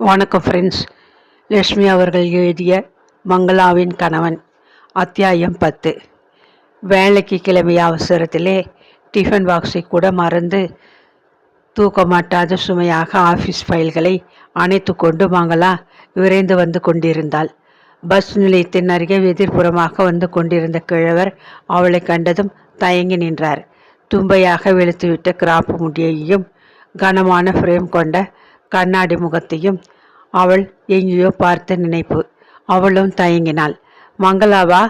வணக்கம் ஃப்ரெண்ட்ஸ் லட்சுமி அவர்கள் எழுதிய மங்களாவின் கணவன் அத்தியாயம் பத்து. வேலைக்கு கிளம்பிய அவசரத்திலே டிஃபன் பாக்ஸை கூட மறந்து தூக்கமாட்டாத சுமையாக ஆஃபீஸ் ஃபைல்களை அணைத்து கொண்டு மங்களா விரைந்து வந்து கொண்டிருந்தாள். பஸ் நிலையத்தின் அருகே எதிர்ப்புறமாக வந்து கொண்டிருந்த கிழவர் அவளை கண்டதும் தயங்கி நின்றார். தும்பையாக வெளுத்துவிட்ட கிராப்பு முடியையும் கனமான ஃப்ரேம் கொண்ட கண்ணாடி முகத்தையும் அவள் எங்கேயோ பார்த்த நினைப்பு. அவளும் தயங்கினாள். மங்களாவா?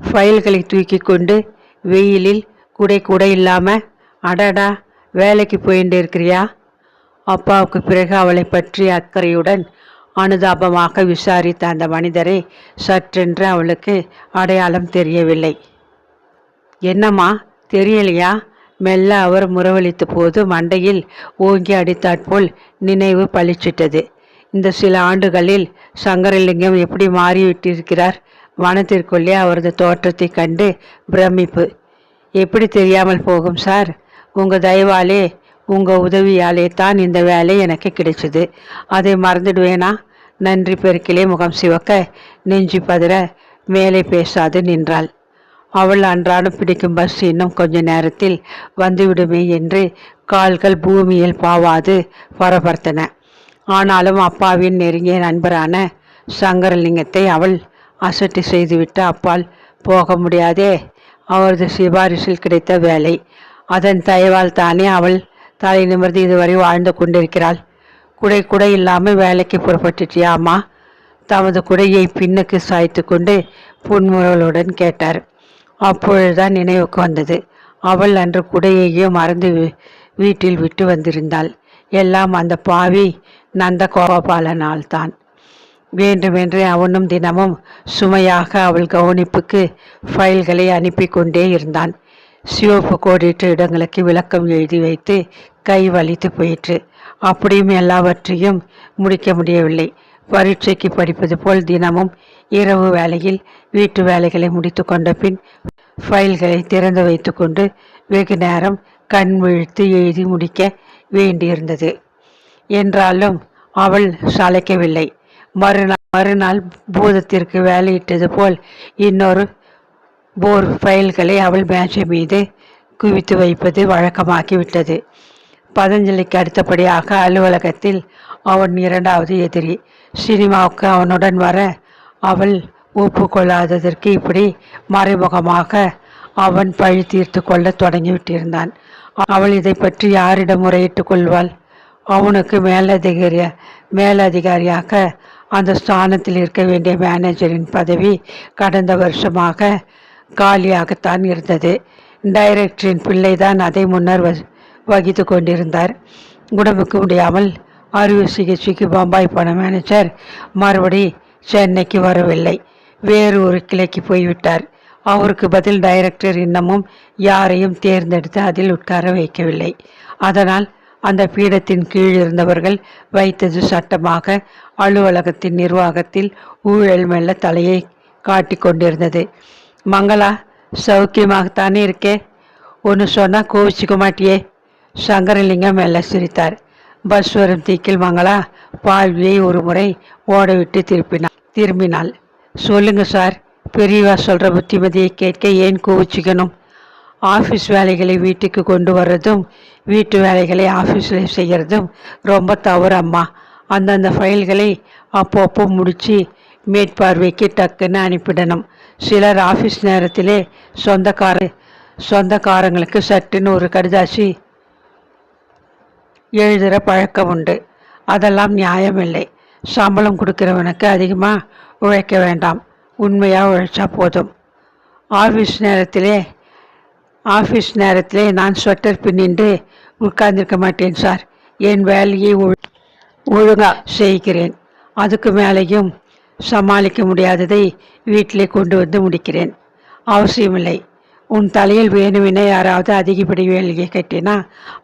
ஃபைல்களை தூக்கி கொண்டு வெயிலில் குடை கூட இல்லாமல் அடடா வேலைக்கு போயிட்டு இருக்கிறியா? அப்பாவுக்கு பிறகு அவளை பற்றி அக்கறையுடன் அனுதாபமாக விசாரித்த அந்த மனிதரை சற்றென்று அவளுக்கு அடையாளம் தெரியவில்லை. என்னம்மா? தெரியலையா? மெல்ல அவர் முறவழித்த போது மண்டையில் ஓங்கி அடித்தாற்போல் நினைவு பளிச்சிட்டது. இந்த சில ஆண்டுகளில் சங்கரலிங்கம் எப்படி மாறிவிட்டிருக்கிறார்? வனத்திற்குள்ளே அவரது தோற்றத்தை கண்டு பிரமிப்பு. எப்படி தெரியாமல் போகும் சார்? உங்கள் தயவாலே உங்கள் உதவியாலே தான் இந்த வேலை எனக்கு கிடைச்சது. அதை மறந்துடுவேனா? நன்றி பெருக்கிலே முகம் சிவக்க நெஞ்சு பதற மேலே பேசாது நின்றாள். அவள் அன்றாடம் பிடிக்கும் பஸ் இன்னும் கொஞ்ச நேரத்தில் வந்துவிடுமே என்று கால்கள் பூமியில் பாவாது பரபரத்தன. ஆனாலும் அப்பாவின் நெருங்கிய நண்பரான சங்கரலிங்கத்தை அவள் அசட்டு செய்துவிட்டு அப்பால் போக முடியாதே. அவரது சிபாரிசில் கிடைத்த வேலை. அதன் தயவால் தானே அவள் தலை நிமிர்ந்து இதுவரை வாழ்ந்து கொண்டிருக்கிறாள். குடை கூட இல்லாமல் வேலைக்கு புறப்பட்டுட்டியா அம்மா? தமது குடையை பின்னுக்கு சாய்த்து கொண்டு புன்முறவலுடன் கேட்டார். அப்பொழுதுதான் நினைவுக்கு வந்தது. அவள் அன்று குடையையும் மறந்து வீட்டில் விட்டு வந்திருந்தாள். எல்லாம் அந்த பாவி நந்த கோபாலனால் தான் வேண்டுமென்றே அவனும் தினமும் சுமையாக அவள் கவனிப்புக்கு ஃபைல்களை அனுப்பி கொண்டே இருந்தான். சிவப்பு கோடிட்டு இடங்களுக்கு விளக்கம் எழுதி வைத்து கை வலித்து போயிற்று. அப்படியும் எல்லாவற்றையும் முடிக்க முடியவில்லை. பரீட்சைக்கு படிப்பது போல் தினமும் இரவு வேளையில் வீட்டு வேலைகளை முடித்து கொண்ட பின் ஃபைல்களை திறந்து வைத்துக்கொண்டு வெகு நேரம் கண் விழித்து எழுதி முடிக்க வேண்டியிருந்தது. என்றாலும் அவள் சளைக்கவில்லை. மறுநாள் மறுநாள் பூதத்திற்கு வேலையிட்டது போல் இன்னொரு போர் ஃபைல்களை அவள் மேஜை மீது குவித்து வைப்பது வழக்கமாகிவிட்டது. பதஞ்சலிக்கு அடுத்தபடியாக அலுவலகத்தில் அவன் இரண்டாவது எதிரி. சினிமாவுக்கு அவனுடன் வர அவள் ஒப்புக்கொள்ளாததற்கு இப்படி மறைமுகமாக அவன் பழி தீர்த்து கொள்ள தொடங்கிவிட்டிருந்தான். அவள் இதை பற்றி யாரிடம் முறையிட்டு கொள்வாள்? அவனுக்கு மேலதிகாரிய மேலதிகாரியாக அந்த ஸ்தானத்தில் இருக்க வேண்டிய மேனேஜரின் பதவி கடந்த வருஷமாக காலியாகத்தான் இருந்தது. டைரக்டரின் பிள்ளைதான் அதை முன்னர் வகித்து கொண்டிருந்தார். உடம்புக்கு முடியாமல் அறுவை சிகிச்சைக்கு பம்பாய் போன மேனேஜர் மறுபடி சென்னைக்கு வரவில்லை. வேறு ஒரு கிளைக்கு போய்விட்டார். அவருக்கு பதில் டைரக்டர் இன்னமும் யாரையும் தேர்ந்தெடுத்து அதில் உட்கார வைக்கவில்லை. அதனால் அந்த பீடத்தின் கீழ் இருந்தவர்கள் வைத்தது சட்டமாக அலுவலகத்தின் நிர்வாகத்தில் ஊழல் மெல்ல தலையை காட்டி கொண்டிருந்தது. மங்களா சௌக்கியமாகத்தானே இருக்கே? ஒன்று சொன்னால் கோவிச்சுக்க மாட்டியே? சங்கரலிங்கம் மெல்ல சிரித்தார். பஸ் வரும் தீக்கில் மங்களா பால்வியை ஒரு முறை ஓடவிட்டு திருப்பினாள் திரும்பினாள். சொல்லுங்க சார். பெரியவா சொல்கிற புத்திமதியை கேட்க ஏன் கோவிச்சுக்கணும்? ஆஃபீஸ் வேலைகளை வீட்டுக்கு கொண்டு வர்றதும் வீட்டு வேலைகளை ஆஃபீஸில் செய்கிறதும் ரொம்ப தவறு அம்மா. அந்தந்த ஃபைல்களை அப்பப்போ முடித்து மேற்பார்வைக்கு டக்குன்னு அனுப்பிடணும். சிலர் ஆஃபீஸ் நேரத்திலே சொந்தக்கார சொந்தக்காரங்களுக்கு சட்டுன்னு ஒரு கடிதாசி எழுதுகிற பழக்கம் உண்டு. அதெல்லாம் நியாயமில்லை. சம்பளம் கொடுக்குறவனுக்கு அதிகமாக உழைக்க வேண்டாம். உண்மையாக உழைச்சா போதும். ஆஃபீஸ் நேரத்திலே ஆஃபீஸ் நேரத்திலே நான் ஸ்வெட்டர் பின்னின்று உட்கார்ந்திருக்க மாட்டேன் சார். என் வேலையை ஒழுங்காக செய்கிறேன். அதுக்கு மேலேயும் சமாளிக்க முடியாததை வீட்டிலே கொண்டு வந்து முடிக்கிறேன். அவசியமில்லை. உன் தலையில் வேணுமென யாராவது அதிகப்படி வேலையை கட்டினா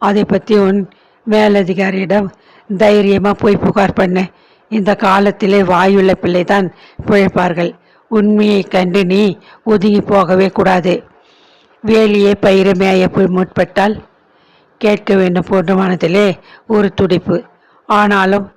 அதை பற்றி உன் மேலதிகாரியிடம் தைரியமாக போய் புகார் பண்ணு. இந்த காலத்திலே வாயுள்ள பிள்ளைதான் பிழைப்பார்கள். உண்மையை கண்டு நீ ஒதுங்கி போகவே கூடாது. வேலியே பயிர மேய முற்பட்டால் கேட்க வேண்டும் போன்ற ஒரு துடிப்பு. ஆனாலும்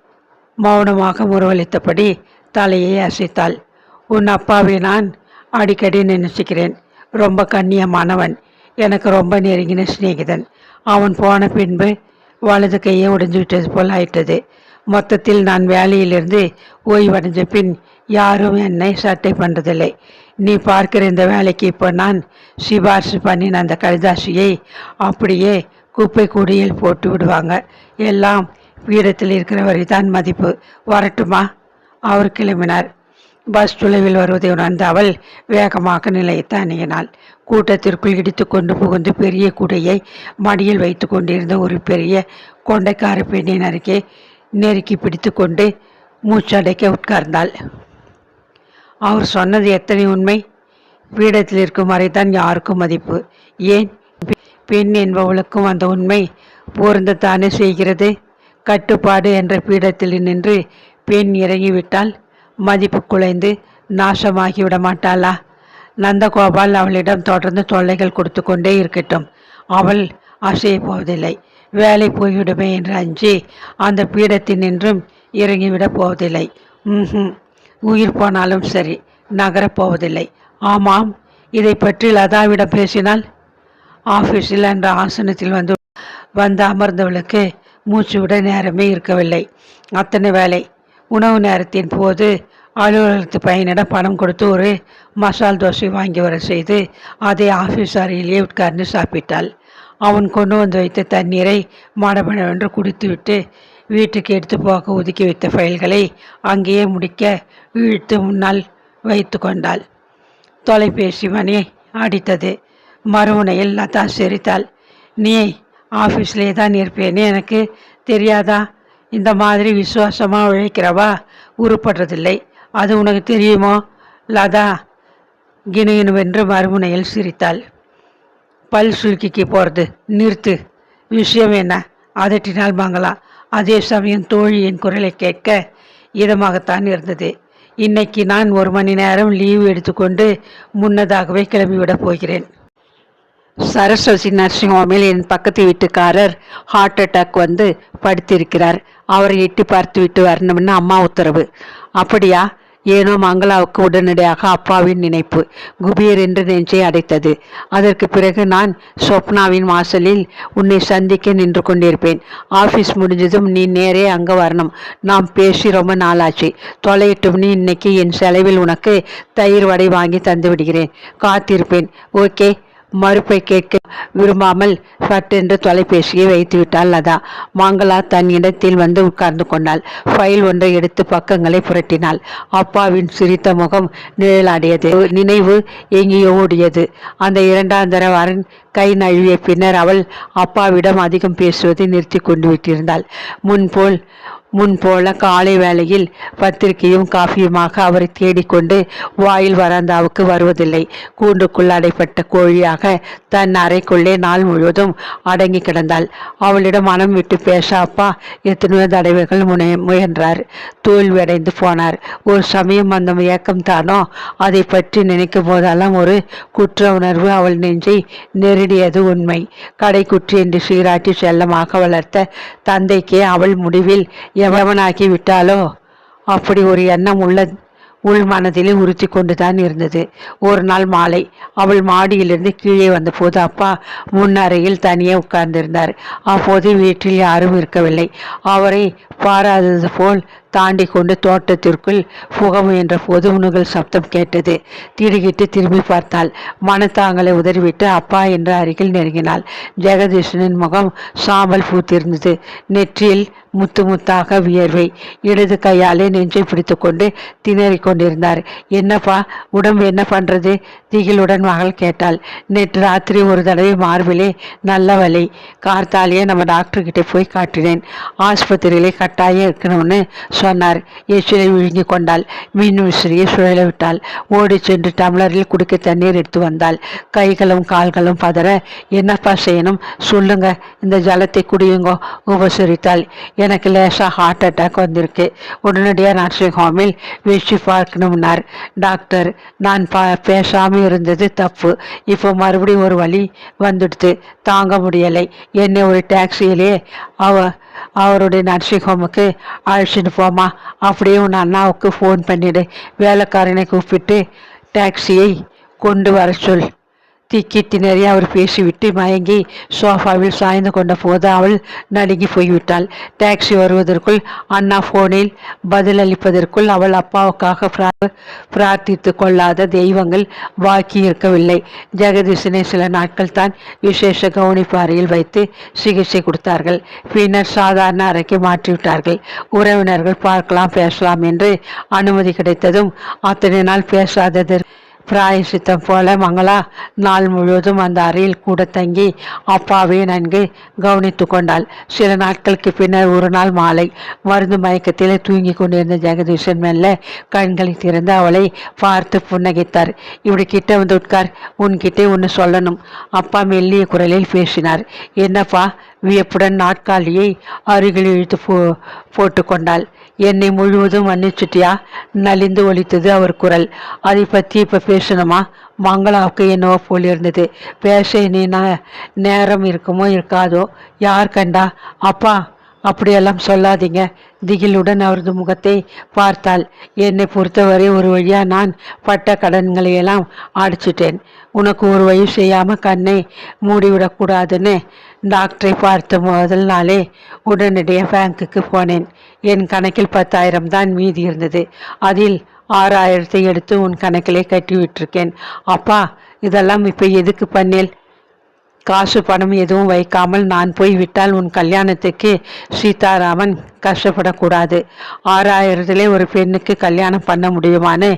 மௌனமாக முறவளித்தபடி தலையை அசைத்தாள். உன் அப்பாவை நான் அடிக்கடி நினைச்சுக்கிறேன். ரொம்ப கண்ணியமானவன். எனக்கு ரொம்ப நெருங்கின சிநேகிதன். அவன் போன பின்பு வலது கையை உடைஞ்சு விட்டது போல் ஆயிட்டது. மொத்தத்தில் நான் வேலையிலிருந்து ஓய்வடைஞ்ச பின் யாரும் என்னை சட்டை பண்ணுறதில்லை நீ பார்க்கிற இந்த வேலைக்கு இப்போ நான் சிபாரிசு பண்ணின அந்த கடிதாசியை அப்படியே குப்பை கூடையில் போட்டு விடுவாங்க. எல்லாம் பீடத்தில் இருக்கிறவரை தான் மதிப்பு. வரட்டுமா? அவர் கிளம்பினார். பஸ் தொலைவில் வருவதை உணர்ந்த அவள் வேகமாக நிலையத்தை அணுகினாள் கூட்டத்திற்குள் இடித்து கொண்டு புகுந்து பெரிய குடையை மடியில் வைத்து கொண்டிருந்த ஒரு பெரிய கொண்டைக்கார பெண்ணின் அருகே நெருக்கி பிடித்து கொண்டு மூச்சடைக்க உட்கார்ந்தாள். அவர் சொன்னது எத்தனை உண்மை? பீடத்தில் இருக்கும் வரைதான் யாருக்கும் மதிப்பு. ஏன்? பெண் என்பவளுக்கும் அந்த உண்மை பொருந்தத்தானே செய்கிறது? கட்டுப்பாடு என்ற பீடத்தில் நின்று பெண் இறங்கிவிட்டால் மதிப்பு குலைந்து நாசமாகி விட மாட்டாளா? நந்தகோபால் அவளிடம் தொடர்ந்து தொல்லைகள் கொடுத்து கொண்டே இருக்கட்டும். அவள் அசைய போவதில்லை. வேலை போய்விடுமே என்று அஞ்சி அந்த பீடத்தில் நின்றும் இறங்கிவிடப் போவதில்லை. ம் உயிர் போனாலும் சரி நகரப் போவதில்லை. ஆமாம் இதை பற்றி லதாவிடம் பேசினால் ஆஃபீஸில் என்ற ஆசனத்தில் வந்து வந்து அமர்ந்தவளுக்கு மூச்சு விட நேரமே இருக்கவில்லை. அத்தனை வேலை உணவு நேரத்தின் போது அலுவலகத்து பையனிடம் பணம் கொடுத்து ஒரு மசால் தோசை வாங்கி வர செய்து அதை ஆஃபீஸ் அறையிலேயே உட்கார்ந்து சாப்பிட்டாள். அவன் கொண்டு வந்து வைத்த தண்ணீரை மடமடவென்று குடித்துவிட்டு வீட்டுக்கு எடுத்து போக ஒதுக்கி வைத்த ஃபைல்களை அங்கேயே முடிக்க இழுத்து முன்னால் வைத்து கொண்டாள். தொலைபேசி மணி அடித்தது. மறுமுனையில் லதா சிரித்தாள். நீ ஆஃபீஸ்லேயே தான் இருப்பேன்னு எனக்கு தெரியாதா? இந்த மாதிரி விசுவாசமாக உழைக்கிறவா? உருப்படுறதில்லை. அது உனக்கு தெரியுமோ? லதா கிணுகிணுவென்று மறுமுனையில் சிரித்தாள். பல் சுருக்கிக்கு போகிறது நிறுத்து. விஷயம் என்ன? அதட்டினால் மங்களா. அதே சமயம் தோழியின் குரலை கேட்க இதமாகத்தான் இருந்தது. இன்னைக்கு நான் ஒரு மணி நேரம் லீவு எடுத்துக்கொண்டு முன்னதாகவே கிளம்பிவிடப் போகிறேன். சரஸ்வதி நர்சிங் ஹோமில் என் பக்கத்து வீட்டுக்காரர் ஹார்ட் அட்டாக் வந்து படுத்திருக்கிறார். அவரை எட்டி பார்த்து விட்டு வரணும்னு அம்மா உத்தரவு. அப்படியா? ஏனோ மங்களாவுக்கு உடனடியாக அப்பாவின் நினைப்பு. குபீர் என்று நெஞ்சை அடைத்தது. அதற்கு பிறகு நான் சொப்னாவின் வாசலில் உன்னை சந்திக்க நின்று கொண்டிருப்பேன். ஆஃபீஸ் முடிஞ்சதும் நீ நேரே அங்கே வரணும். நாம் பேசி ரொம்ப நாளாச்சு. தொலையிட்டும். நீ இன்னைக்கு என் செலவில் உனக்கு தயிர் வடை வாங்கி தந்து விடுகிறேன் காத்திருப்பேன். ஓகே. மறுப்பை கேட்க விரும்பாமல் சட்டென்று தொலைபேசியை வைத்துவிட்டாள் லதா. மாங்களா தன் இடத்தில் வந்து உட்கார்ந்து கொண்டாள். ஃபைல் ஒன்றை எடுத்து பக்கங்களை புரட்டினாள். அப்பாவின் சிரித்த முகம் நிழலாடியது. நினைவு எங்கேயோ ஓடியது. அந்த இரண்டாம் தர வரன் கை நழுவிய பின்னர் அவள் அப்பாவிடம் அதிகம் பேசுவதை நிறுத்தி கொண்டு விட்டிருந்தாள். முன்போல் முன்போல காலை வேளையில் பத்திரிகையும் காஃபியுமாக அவரை தேடிக்கொண்டு வாயில் வராந்தாவுக்கு வருவதில்லை. கூண்டுக்குள் அடைப்பட்ட கோழியாக தன் அறைக்குள்ளே நாள் முழுவதும் அடங்கி கிடந்தாள். அவளிடம் மனம் விட்டு பேச அப்பா எத்தனையோ தடவைகள் முனை முயன்றார். தோல்வியடைந்து போனார். ஒரு சமயம் அந்த ஏக்கம் தானோ? அதை பற்றி நினைக்கும் போதெல்லாம் ஒரு குற்ற உணர்வு அவள் நெஞ்சை நெருடியது உண்மை. கடைக்குற்றி என்று சீராட்டி செல்லமாக வளர்த்த தந்தைக்கே அவள் முடிவில் எவனாக்கி விட்டாலோ அப்படி ஒரு எண்ணம் உள்ள உள் மனதிலே உறுத்தி கொண்டு தான் இருந்தது. ஒரு நாள் மாலை அவள் மாடியிலிருந்து கீழே வந்தபோது அப்பா முன்னறையில் தனியே உட்கார்ந்திருந்தார். அப்போது வீட்டில் யாரும் இருக்கவில்லை. அவரை பாராதது போல் தாண்டி கொண்டு தோட்டத்திற்குள் புக முயன்ற போது சப்தம் கேட்டது. திடுகிட்டு திரும்பி பார்த்தாள். மனத்தாங்களை உதறிவிட்டு அப்பா என்ற அருகில் நெருங்கினாள். ஜெகதீஷனின் முகம் சாம்பல் பூத்திருந்தது. நெற்றியில் முத்து முத்தாக வியர்வை. இடது கையாலே நெஞ்சை பிடித்து கொண்டு திணறிக் கொண்டிருந்தார். என்னப்பா உடம்பு என்ன பண்றது? திகிலுடன் மகள் கேட்டாள். நேற்று ராத்திரி ஒரு தடவை மார்பிலே நல்ல வலி. கார்த்தாலேயே நம்ம டாக்டர்கிட்ட போய் காட்டினேன். ஆஸ்பத்திரியிலே கட்டாயம் இருக்கணும்னு சொன்னார். எச்சிலை விழுங்கி கொண்டாள் மீன் விசிறியை சுழல விட்டாள். ஓடி சென்று டம்ளரில் குடிக்க தண்ணீர் எடுத்து வந்தாள். கைகளும் கால்களும் பதற என்னப்பா செய்யணும்? சொல்லுங்க. இந்த ஜலத்தை குடியுங்கோ உபசரித்தாள். எனக்கு லேசாக ஹார்ட் அட்டாக் வந்திருக்கு. உடனடியாக நர்சிங் ஹோமில் வீழ்ச்சி பார்க்கணும்னார். டாக்டர் நான் பா பேசாமல் இருந்தது தப்பு. இப்போ மறுபடியும் ஒரு வழி வந்துடுது. தாங்க முடியலை. என்னை ஒரு டாக்ஸியிலே அவ அவருடைய நர்சிங் ஹோமுக்கு அழைச்சிட்டு போமா அப்படியே உன் அண்ணாவுக்கு ஃபோன் பண்ணிடு. வேலைக்காரனை கூப்பிட்டு டாக்ஸியை கொண்டு வர சொல். திக்கி திணறி அவர் பேசிவிட்டு மயங்கி சோஃபாவில் சாய்ந்து கொண்ட போது அவள் நடுங்கி போய்விட்டாள். டாக்ஸி வருவதற்குள் அண்ணா ஃபோனில் பதிலளிப்பதற்குள் அவள் அப்பாவுக்காக பிரார்த்தித்து கொள்ளாத தெய்வங்கள் பாக்கி இருக்கவில்லை. ஜெகதீசனை சில நாட்கள் தான் விசேஷ கவனிப்பு அறையில் வைத்து சிகிச்சை கொடுத்தார்கள். பின்னர் சாதாரண அறைக்கு மாற்றிவிட்டார்கள். உறவினர்கள் பார்க்கலாம் பேசலாம் என்று அனுமதி கிடைத்ததும் அத்தனை நாள் பேசாததற்கு பிராயசித்தம் போல மங்களா நாள் முழுவதும் அந்த அறையில் கூட தங்கி அப்பாவை நன்கு கவனித்து கொண்டாள். சில நாட்களுக்கு பின்னர் ஒரு நாள் மாலை மருந்து மயக்கத்திலே தூங்கி கொண்டிருந்த ஜெகதீஷன் மெல்ல கண்களை திறந்து அவளை பார்த்து புன்னகைத்தார். இப்படி கிட்ட வந்து உட்கார் உன்கிட்டே ஒன்று சொல்லணும். அப்பா மெல்லிய குரலில் பேசினார். என்னப்பா வியப்புடன் நாட்காலியை அருகில் இழுத்து போ போட்டு கொண்டாள் என்னை முழுவதும் மன்னிச்சுட்டியா? நலிந்து ஒலித்தது அவர் குரல். அதை பற்றி இப்போ பேசணுமா? மங்களாவுக்கு என்னவோ போல் இருந்தது. பேச நீ நேரம் இருக்குமோ இருக்காதோ? யார் கண்டா? அப்பா அப்படியெல்லாம் சொல்லாதீங்க. திகிலுடன் அவரது முகத்தை பார்த்தாள். என்னை பொறுத்தவரை ஒரு வழியா நான் பட்ட கடன்களையெல்லாம் அடிச்சுட்டேன். அடிச்சிட்டேன் உனக்கு ஒரு வழி செய்யாம கண்ணை மூடிவிடக்கூடாதுன்னு டாக்டரை பார்த்த முதல் நாளே உடனடியாக பேங்க்குக்கு போனேன். என் கணக்கில் பத்தாயிரம் தான் மீதி இருந்தது. அதில் ஆறாயிரத்தை எடுத்து உன் கணக்கிலே கட்டி விட்டிருக்கேன் அப்பா இதெல்லாம் இப்போ எதுக்கு பண்ணேன் காசு பணம் எதுவும் வைக்காமல் நான் போய் விட்டால் உன் கல்யாணத்துக்கு சீதாராமன் கஷ்டப்படக்கூடாது. ஆறாயிரத்திலே ஒரு பெண்ணுக்கு கல்யாணம் பண்ண முடியுமான்னு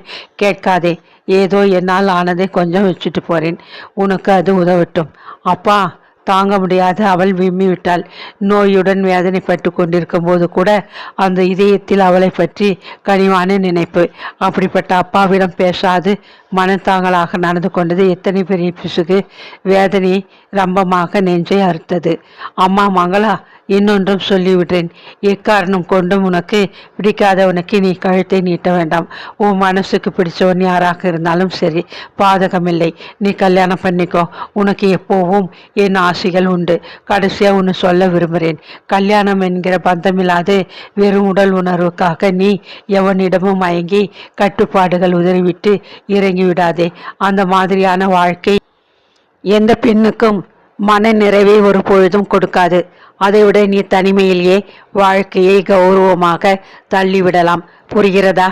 கேட்காதே. ஏதோ என்னால் ஆனதை கொஞ்சம் வச்சுட்டு போறேன். உனக்கு அது உதவட்டும். அப்பா தாங்க முடியாத. அவள் விம்மி விட்டாள் நோயுடன் வேதனைப்பட்டு கொண்டிருக்கும் போது கூட அந்த இதயத்தில் அவளை பற்றி கனிவான நினைப்பு. அப்படிப்பட்ட அப்பாவிடம் பேசாது. மனத்தாங்களாக நடந்து கொண்டது எத்தனை பெரிய பிசுகு. வேதனை ரம்பமாக நெஞ்சை அறுத்தது. அம்மா மங்களா இன்னொன்றும் சொல்லிவிட்டேன் எக்காரணம் கொண்டும் உனக்கு பிடிக்காதவனுக்கு நீ கழுத்தை நீட்ட வேண்டாம். உன் மனசுக்கு பிடிச்சவன் யாராக இருந்தாலும் சரி பாதகமில்லை. நீ கல்யாணம் பண்ணிக்கோ. உனக்கு எப்போவும் என் ஆசைகள் உண்டு. கடைசியாக ஒன்று சொல்ல விரும்புகிறேன் கல்யாணம் என்கிற பந்தமில்லாது வெறும் உடல் உணர்வுக்காக நீ எவனிடமும் மயங்கி கட்டுப்பாடுகள் உதறிவிட்டு இறங்கி விடாதே. அந்த மாதிரியான வாழ்க்கை எந்த பெண்ணுக்கும் மன நிறைவை ஒரு பொழுதும் கொடுக்காது. அதைவிட நீ தனிமையிலேயே வாழ்க்கையை கௌரவமாக தள்ளிவிடலாம். புரிகிறதா?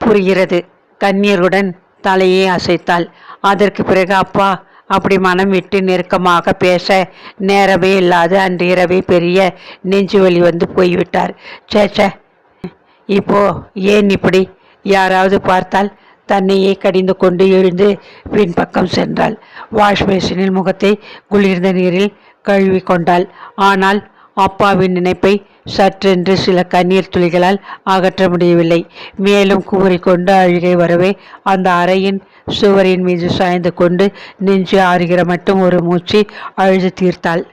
புரிகிறது. கண்ணீருடன் தலையை அசைத்தாள். அதற்கு பிறகு அப்பா அப்படி மனம் விட்டு நெருக்கமாக பேச நேரமே இல்லாது அன்று இரவே பெரிய நெஞ்சு வலி வந்து போய்விட்டார். சேச்ச இப்போ ஏன் இப்படி? யாராவது பார்த்தால் தன்னையே கடிந்து கொண்டு எழுந்து பின்பக்கம் சென்றாள். வாஷ் பேசினில் முகத்தை குளிர்ந்த நீரில் கழுவி கொண்டாள். ஆனால் அப்பாவின் நினைப்பை சற்றென்று சில கண்ணீர் துளிகளால் அகற்ற முடியவில்லை. மேலும் கூறிக்கொண்டு அழுகை வரவே அந்த அறையின் சுவரின் மீது சாய்ந்து கொண்டு நெஞ்சு ஆறுகிற மட்டும் ஒரு மூச்சு அழுது தீர்த்தாள்.